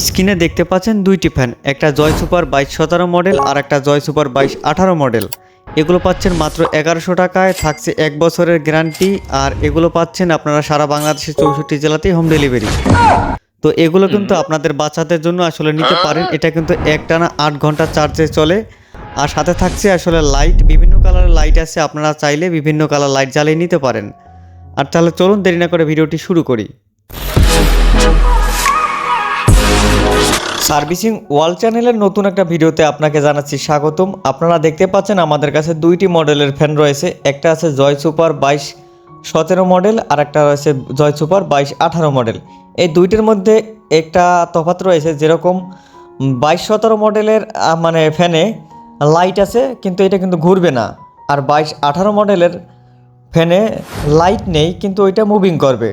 স্ক্রিনে দেখতে পাচ্ছেন দুইটি ফ্যান একটা জয় সুপার বাইশ সতেরো মডেল আর একটা জয় সুপার বাইশ আঠারো মডেল। এগুলো পাচ্ছেন মাত্র এগারোশো টাকায় থাকছে এক বছরের গ্যারান্টি আর এগুলো পাচ্ছেন আপনারা সারা বাংলাদেশের চৌষট্টি জেলাতেই হোম ডেলিভারি। তো এগুলো কিন্তু আপনাদের বাচ্চাদের জন্য আসলে নিতে পারেন এটা কিন্তু একটানা আট ঘণ্টা চার্জে চলে। আর সাথে থাকছে আসলে লাইট বিভিন্ন কালারের লাইট আছে আপনারা চাইলে বিভিন্ন কালার লাইট জ্বালিয়ে নিতে পারেন। আর তাহলে চলুন দেরি না করে ভিডিওটি শুরু করি। সার্ভিসিং ওয়াল চ্যানেলের নতুন একটা ভিডিওতে আপনাকে জানাচ্ছি স্বাগতম। আপনারা দেখতে পাচ্ছেন আমাদের কাছে দুইটি মডেলের ফ্যান রয়েছে। একটা আছে জয় সুপার বাইশ সতেরো মডেল আর একটা রয়েছে জয় সুপার বাইশ আঠারো মডেল। এই দুইটির মধ্যে একটা তফাৎ রয়েছে যেরকম বাইশ সতেরো মডেলের মানে ফ্যানে লাইট আছে, কিন্তু এটা কিন্তু ঘুরবে না। আর বাইশ আঠারো মডেলের ফ্যানে লাইট নেই, কিন্তু ওইটা মুভিং করবে।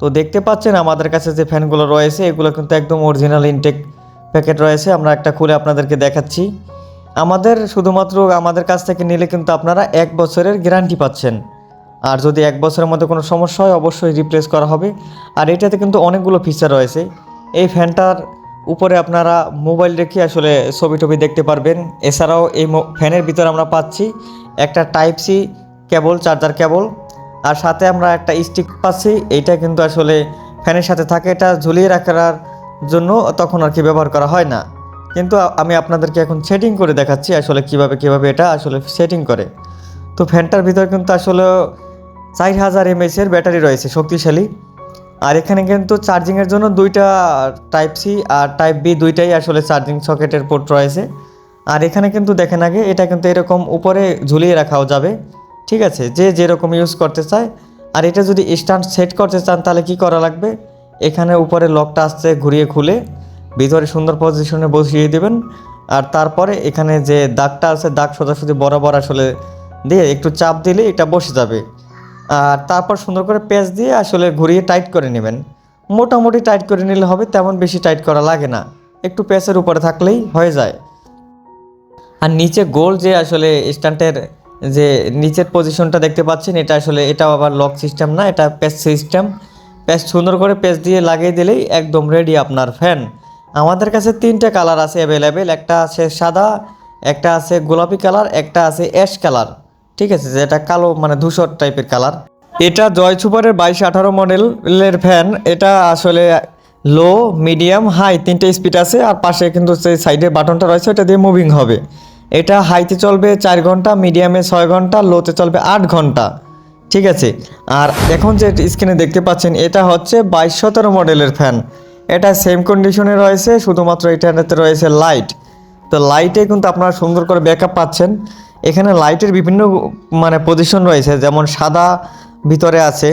তো দেখতে পাচ্ছেন আমাদের কাছে যে ফ্যানগুলো রয়েছে, এগুলো কিন্তু একদম অরিজিনাল ইনটেক প্যাকেট রয়েছে, আমরা একটা খুলে আপনাদেরকে দেখাচ্ছি। আমাদের শুধুমাত্র আমাদের কাছ থেকে নিলে কিন্তু আপনারা এক বছরের গ্যারান্টি পাচ্ছেন। আর যদি এক বছরের মধ্যে কোনো সমস্যা হয়, অবশ্যই রিপ্লেস করা হবে। আর এটাতে কিন্তু অনেকগুলো ফিচার রয়েছে। এই ফ্যানটার উপরে আপনারা মোবাইল রেখে আসলে ছবি টবি দেখতে পারবেন। এছাড়াও এই ফ্যানের ভিতরে আমরা পাচ্ছি একটা type C cable charger cable আর সাথে আমরা একটা স্টিক পাচ্ছি। এইটা কিন্তু আসলে ফ্যানের সাথে থাকে, এটা ঝুলিয়ে রাখার জন্য তখন আর কি ব্যবহার করা হয় না। কিন্তু আমি আপনাদেরকে এখন সেটিং করে দেখাচ্ছি আসলে কীভাবে কীভাবে এটা আসলে সেটিং করে। তো ফ্যানটার ভিতর কিন্তু আসলে চার হাজার এমএসের ব্যাটারি রয়েছে, শক্তিশালী। আর এখানে কিন্তু চার্জিংয়ের জন্য দুইটা টাইপ সি আর টাইপ বি দুইটাই আসলে চার্জিং সকেটের পোর্ট রয়েছে। আর এখানে কিন্তু দেখেন আগে, এটা কিন্তু এরকম উপরে ঝুলিয়ে রাখাও যাবে। ঠিক আছে, যে যেরকম ইউজ করতে চায়। আর এটা যদি স্ট্যান্ড সেট করতে চান, তাহলে কি করা লাগবে? এখানে উপরে লকটা আসছে ঘুরিয়ে খুলে, ভিতরে সুন্দর পজিশনে বসিয়ে দেবেন। আর তারপরে এখানে যে দাগটা আছে, দাগ সোজাসুজি বরাবর আসলে দিয়ে একটু চাপ দিলে এটা বসে যাবে। আর তারপর সুন্দর করে পেঁচ দিয়ে আসলে ঘুরিয়ে টাইট করে নেবেন। মোটামুটি টাইট করে নিলে হবে, তেমন বেশি টাইট করা লাগে না। একটু পেঁচের উপরে থাকলেই হয়ে যায়। আর নিচে গোল যে আসলে স্ট্যান্ডের যে নিচের পজিশনটা দেখতে পাচ্ছেন, এটা আসলে এটাও আবার লক সিস্টেম না, এটা পেস্ট সিস্টেম পেস্ট সুন্দর করে পেস্ট দিয়ে লাগিয়ে দিলেই একদম রেডি আপনার ফ্যান আমাদের কাছে তিনটে কালার আছে অ্যাভেলেবেল একটা আছে সাদা, একটা আছে গোলাপি কালার একটা আছে অ্যাশ কালার ঠিক আছে, যেটা কালো মানে ধূসর টাইপের কালার এটা জয় সুপারের বাইশ আঠারো মডেলের ফ্যান এটা আসলে লো মিডিয়াম হাই তিনটে স্পিড আছে, আর পাশে কিন্তু সেই সাইডের বাটনটা রয়েছে ওটা দিয়ে মুভিং হবে। এটা হাইতে চলবে চার ঘণ্টা মিডিয়ামে ছয় ঘণ্টা লোতে চলবে আট ঘণ্টা। ঠিক আছে। আর এখন যে স্ক্রিনে দেখতে পাচ্ছেন, এটা হচ্ছে বাইশ সতেরো মডেলের ফ্যান এটা সেম কন্ডিশনে রয়েছে, শুধুমাত্র এটাতে রয়েছে লাইট তো লাইটে কিন্তু আপনারা সুন্দর করে ব্যাকআপ পাচ্ছেন। এখানে লাইটের বিভিন্ন মানে পজিশন রয়েছে, যেমন সাদা ভিতরে আছে।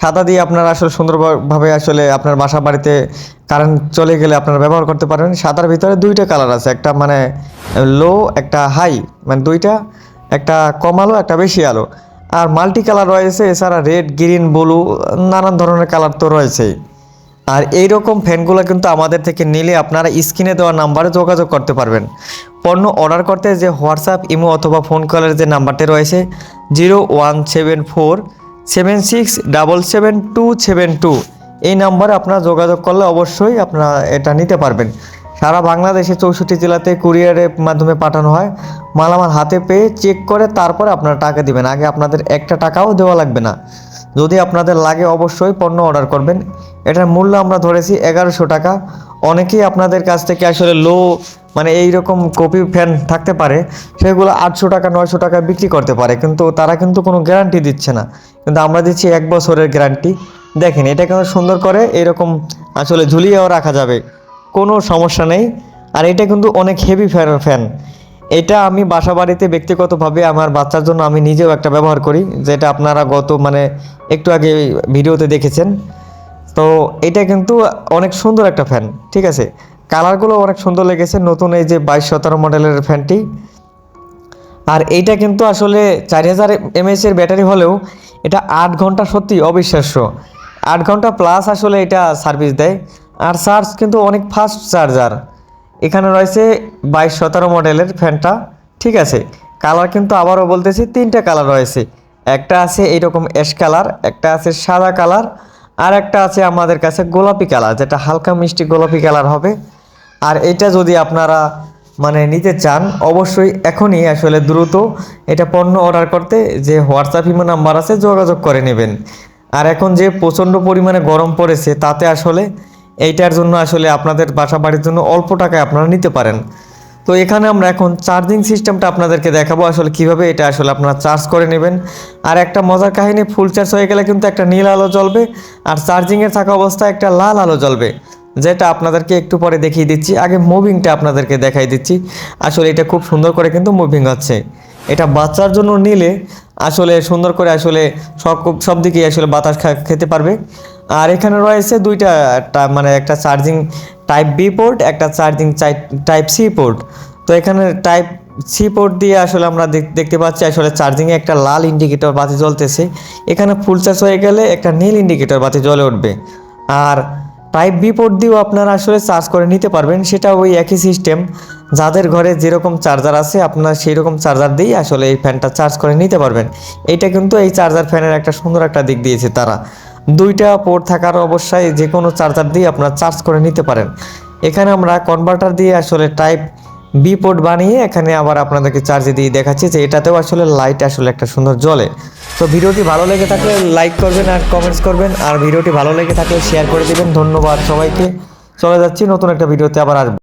সাদা দিয়ে আপনারা আসলে সুন্দরভাবে আসলে আপনার বাসা বাড়িতে কারেন্ট চলে গেলে আপনারা ব্যবহার করতে পারবেন। সাদার ভিতরে দুইটা কালার আছে, একটা মানে লো একটা হাই মানে দুইটা, একটা কম আলো, একটা বেশি আলো। আর মাল্টি কালার রয়েছে, এছাড়া রেড, গ্রিন, ব্লু, নানান ধরনের কালার তো রয়েছেই। আর এই রকম ফ্যানগুলো কিন্তু আমাদের থেকে নিলে আপনারা স্ক্রিনে দেওয়া নাম্বারে যোগাযোগ করতে পারবেন। পণ্য অর্ডার করতে যে হোয়াটসঅ্যাপ, ইমো অথবা ফোন কলের যে নাম্বারটি রয়েছে, zero one seven four seven six double seven two seven two. এই নাম্বারে আপনারা যোগাযোগ করলে অবশ্যই আপনারা এটা নিতে পারবেন। সারা বাংলাদেশে চৌষট্টি জেলাতে কুরিয়ারের মাধ্যমে পাঠানো হয়। মালামাল হাতে পেয়ে চেক করে তারপরে আপনারা টাকা দিবেন। আগে আপনাদের একটা টাকাও দেওয়া লাগবে না। যদি আপনাদের লাগে অবশ্যই পণ্য অর্ডার করবেন। এটার মূল্য আমরা ধরেছি এগারোশো টাকা। অনেকেই আপনাদের কাছ থেকে আসলে লো মানে এই রকম কপি ফ্যান থাকতে পারে। সেগুলো আটশো টাকা, নয়শো টাকা বিক্রি করতে পারে। কিন্তু তারা কিন্তু কোনো গ্যারান্টি দিচ্ছে না। কিন্তু আমরা দিচ্ছি এক বছরের গ্যারান্টি। দেখেন, এটা কিন্তু সুন্দর করে এরকম আসলে ঝুলিয়েও রাখা যাবে। কোনো সমস্যা নেই। আর এটা কিন্তু অনেক হেভি ফ্যান ফ্যান এটা আমি বাসা বাড়িতে ব্যক্তিগতভাবে আমার বাচ্চার জন্য আমি নিজেও একটা ব্যবহার করি, যেটা আপনারা গত মানে একটু আগে ভিডিওতে দেখেছেন। তো এটা কিন্তু অনেক সুন্দর একটা ফ্যান ঠিক আছে? কালারগুলো অনেক সুন্দর লেগেছে, নতুন এই যে বাইশ সতেরো মডেলের ফ্যানটি আর এইটা কিন্তু আসলে চার হাজার এমএস এর ব্যাটারি হলেও এটা আট ঘণ্টা সত্যি অবিশ্বাস্য। আট ঘণ্টা প্লাস আসলে এটা সার্ভিস দেয়। আর চার্জ কিন্তু অনেক ফাস্ট চার্জার এখানে রয়েছে বাইশ সতেরো মডেলের ফ্যানটা, ঠিক আছে? কালার কিন্তু আবারও বলতেছি, তিনটা কালার রয়েছে। একটা আছে এইরকম অ্যাশ কালার একটা আছে সাদা কালার আর একটা আছে আমাদের কাছে গোলাপি কালার যেটা হালকা মিষ্টি গোলাপি কালার হবে। আর এটা যদি আপনারা মানে নিতে চান, অবশ্যই এখনই আসলে দ্রুত এটা পণ্য অর্ডার করতে যে হোয়াটসঅ্যাপ ইমো নাম্বার আছে যোগাযোগ করে নেবেন। আর এখন যে প্রচণ্ড পরিমাণে গরম পড়েছে, তাতে আসলে এইটার জন্য আসলে আপনাদের বাসা বাড়ির জন্য অল্প টাকায় আপনারা নিতে পারেন। তো এখানে আমরা এখন চার্জিং সিস্টেমটা আপনাদেরকে দেখাবো আসলে কীভাবে এটা আসলে আপনারা চার্জ করে নেবেন। আর একটা মজার কাহিনী ফুল চার্জ হয়ে গেলে কিন্তু একটা নীল আলো জ্বলবে আর চার্জিংয়ে থাকা অবস্থায় একটা লাল আলো জ্বলবে, যেটা আপনাদেরকে একটু পরে দেখিয়ে দিচ্ছি। আগে মুভিংটা আপনাদেরকে দেখাই দিচ্ছি। আসলে এটা খুব সুন্দর করে কিন্তু মুভিং হচ্ছে। এটা বাচ্চার জন্য নিলে আসলে সুন্দর করে আসলে সব সব দিকেই আসলে বাতাস খেতে পারবে। আর এখানে রয়েছে দুইটা মানে একটা চার্জিং টাইপ বি পোর্ট একটা চার্জিং টাইপ সি পোর্ট তো এখানে টাইপ সি পোর্ট দিয়ে আসলে আমরা দেখতে পাচ্ছি আসলে চার্জিংয়ে একটা লাল ইন্ডিকেটর বাতি জ্বলতেছে। এখানে ফুল চার্জ হয়ে গেলে একটা নীল ইন্ডিকেটর বাতি জ্বলে উঠবে। আর টাইপ বি পোর্ট দিয়েও আপনারা আসলে চার্জ করে নিতে পারবেন সেটা ওই একই সিস্টেম যাদের ঘরে যেরকম চার্জার আছে, আপনার সেই রকম চার্জার দিয়েই আসলে এই ফ্যানটা চার্জ করে নিতে পারবেন। এটা কিন্তু এই চার্জার ফ্যানের একটা সুন্দর একটা দিক দিয়েছে তারা। দুইটা পোর্ট থাকার অবশ্যই যে কোনো চার্জার দিয়ে আপনারা চার্জ করে নিতে পারেন। এখানে আমরা কনভার্টার দিয়ে আসলে টাইপ বি পোর্ট বানিয়ে এখানে আবার আপনাদেরকে চার্জে দিয়ে দেখাচ্ছি যে এটাতেও আসলে লাইট আসলে একটা সুন্দর জ্বলে। তো ভিডিওটি ভালো লেগে থাকলে লাইক করবেন আর কমেন্টস করবেন। আর ভিডিওটি ভালো লেগে থাকলে শেয়ার করে দেবেন। ধন্যবাদ সবাইকে। চলে যাচ্ছি নতুন একটা ভিডিওতে আবার আসব।